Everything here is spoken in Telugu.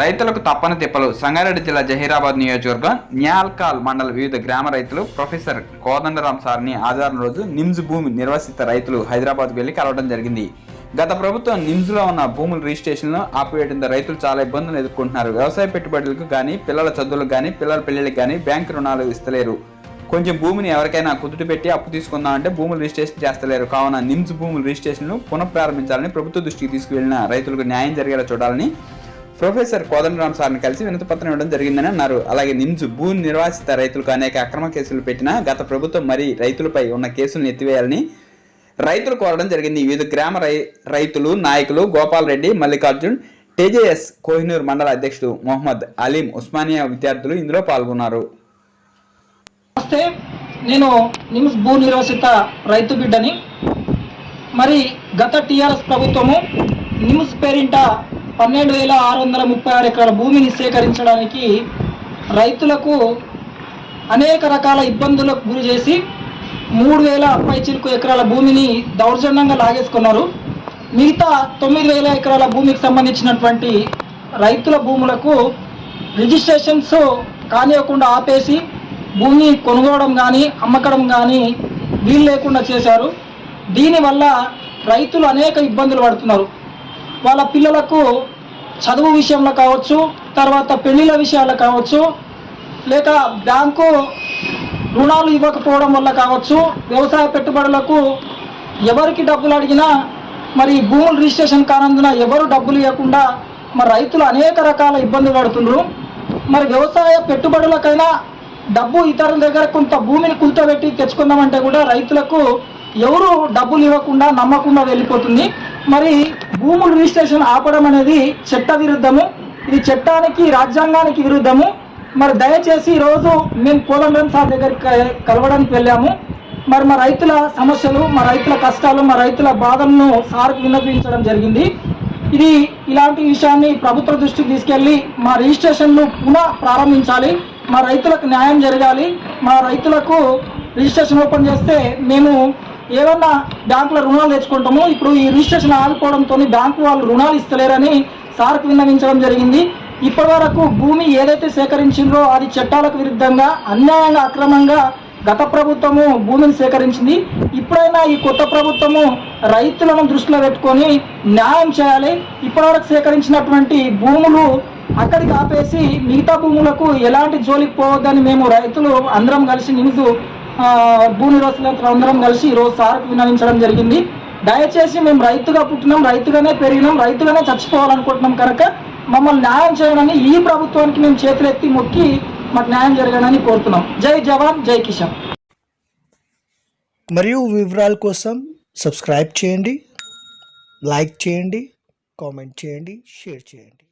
రైతులకు తప్పని తిప్పలు. సంగారెడ్డి జిల్లా జహీరాబాద్ నియోజకవర్గం న్యాల్కాల్ మండల వివిధ గ్రామ రైతులు ప్రొఫెసర్ కోదండరాం సార్ని ఆదివారం రోజు నిమ్స్ భూమి నిర్వసిత రైతులు హైదరాబాద్ వెళ్ళి కలవడం జరిగింది. గత ప్రభుత్వం నిమ్స్లో ఉన్న భూముల రిజిస్ట్రేషన్ను ఆపివేయడంతో రైతులు చాలా ఇబ్బందులు ఎదుర్కొంటున్నారు. వ్యవసాయ పెట్టుబడులకు కానీ పిల్లల చదువులకు కానీ పిల్లల పెళ్ళిళ్ళకి కానీ బ్యాంకు రుణాలు ఇస్తలేరు. కొంచెం భూమిని ఎవరికైనా కుదుటి పెట్టి అప్పు తీసుకుందామంటే భూములు రిజిస్ట్రేషన్ చేస్తలేరు. కావున నిమ్స్ భూముల రిజిస్ట్రేషన్ను పునఃప్రారంభించాలని ప్రభుత్వ దృష్టికి తీసుకువెళ్ళిన రైతులకు న్యాయం జరిగేలా చూడాలని ప్రొఫెసర్ కోదండరామ్ సార్ని కలిసి వినతిపత్రం ఇవ్వడం జరిగిందని అన్నారు. అలాగే నిమ్స్ భూ నిర్వాసిత రైతులకు అనేక అక్రమ కేసులు పెట్టినా గత ప్రభుత్వం మరి రైతులపై ఉన్న కేసులను ఎత్తివేయాలని రైతులు కోరడం జరిగింది. వివిధ గ్రామ రై రైతులు నాయకులు గోపాల్ రెడ్డి మల్లికార్జున్ టీజేఎస్ కోహినూర్ మండల అధ్యక్షుడు మొహమ్మద్ అలీం ఉస్మానియా విద్యార్థులు ఇందులో పాల్గొన్నారు. నేను నిమ్స్ భూ నిర్వసిత రైతు బిడ్డని. మరి గత టీఆర్ఎస్ ప్రభుత్వము నిమ్స్ పేరింట పన్నెండు వేల ఆరు వందల ముప్పై ఆరు ఎకరాల భూమిని సేకరించడానికి రైతులకు అనేక రకాల ఇబ్బందులకు గురి చేసి మూడు వేల పైచిలుకు ఎకరాల భూమిని దౌర్జన్యంగా లాగేసుకున్నారు. మిగతా తొమ్మిది వేల ఎకరాల భూమికి సంబంధించినటువంటి రైతుల భూములకు రిజిస్ట్రేషన్స్ కానివ్వకుండా ఆపేసి భూమి కొనుగోవడం కానీ అమ్మకడం కానీ వీలు లేకుండా చేశారు. దీనివల్ల రైతులు అనేక ఇబ్బందులు పడుతున్నారు. వాళ్ళ పిల్లలకు చదువు విషయంలో కావచ్చు తర్వాత పెళ్ళిళ్ళ విషయాల్లో కావచ్చు లేక బ్యాంకు రుణాలు ఇవ్వకపోవడం వల్ల కావచ్చు వ్యవసాయ పెట్టుబడులకు ఎవరికి డబ్బులు అడిగినా మరి భూములు రిజిస్ట్రేషన్ కానందున ఎవరు డబ్బులు ఇవ్వకుండా మరి రైతులు అనేక రకాల ఇబ్బందులు పడుతున్నారు మరి వ్యవసాయ పెట్టుబడులకైనా డబ్బు ఇతరుల దగ్గర కొంత భూమిని కూర్చోబెట్టి తెచ్చుకుందామంటే కూడా రైతులకు ఎవరు డబ్బులు ఇవ్వకుండా నమ్మకుండా వెళ్ళిపోతుంది. మరి భూముల రిజిస్ట్రేషన్ ఆపడం అనేది చట్ట విరుద్ధము ఇది చట్టానికి రాజ్యాంగానికి విరుద్ధము. మరి దయచేసి ఈరోజు మేము కోదండం సార్ దగ్గరికి కలవడానికి వెళ్ళాము. మరి మా రైతుల సమస్యలు మా రైతుల కష్టాలు మా రైతుల బాధలను సార్కు విన్నపించడం జరిగింది. ఇది ఇలాంటి విషయాన్ని ప్రభుత్వ దృష్టికి తీసుకెళ్ళి మా రిజిస్ట్రేషన్ను పునః ప్రారంభించాలి. మా రైతులకు న్యాయం జరగాలి. మా రైతులకు రిజిస్ట్రేషన్ ఓపెన్ చేస్తే మేము ఏమన్నా బ్యాంకులో రుణాలు తెచ్చుకుంటాము ఇప్పుడు ఈ రిజిస్ట్రేషన్ ఆగిపోవడంతో బ్యాంకు వాళ్ళు రుణాలు ఇస్తలేరని సార్కు విన్నవించడం జరిగింది. ఇప్పటి వరకు భూమి ఏదైతే సేకరించిందో అది చట్టాలకు విరుద్ధంగా అన్యాయంగా అక్రమంగా గత ప్రభుత్వము భూమిని సేకరించింది. ఇప్పుడైనా ఈ కొత్త ప్రభుత్వము రైతులను దృష్టిలో పెట్టుకొని న్యాయం చేయాలి. ఇప్పటివరకు సేకరించినటువంటి భూములు అక్కడికి ఆపేసి మిగతా భూములకు ఎలాంటి జోలికి పోవద్దని మేము రైతులు అందరం కలిసి నిమిషు భూమి నివాసులంతా అందరం కలిసి ఈరోజు సార్కు విన్నవించడం జరిగింది. దయచేసి మేము రైతుగా పుట్టినాం రైతుగానే పెరిగినాం రైతుగానే చచ్చిపోవాలనుకుంటున్నాం కనుక మమ్మల్ని న్యాయం చేయడని ఈ ప్రభుత్వానికి మేము చేతులెత్తి మొక్కి మాకు న్యాయం జరగాలని కోరుతున్నాం. జై జవాన్ జై కిషన్ మరియు వివరాల కోసం సబ్స్క్రైబ్ చేయండి లైక్ చేయండి కామెంట్ చేయండి షేర్ చేయండి.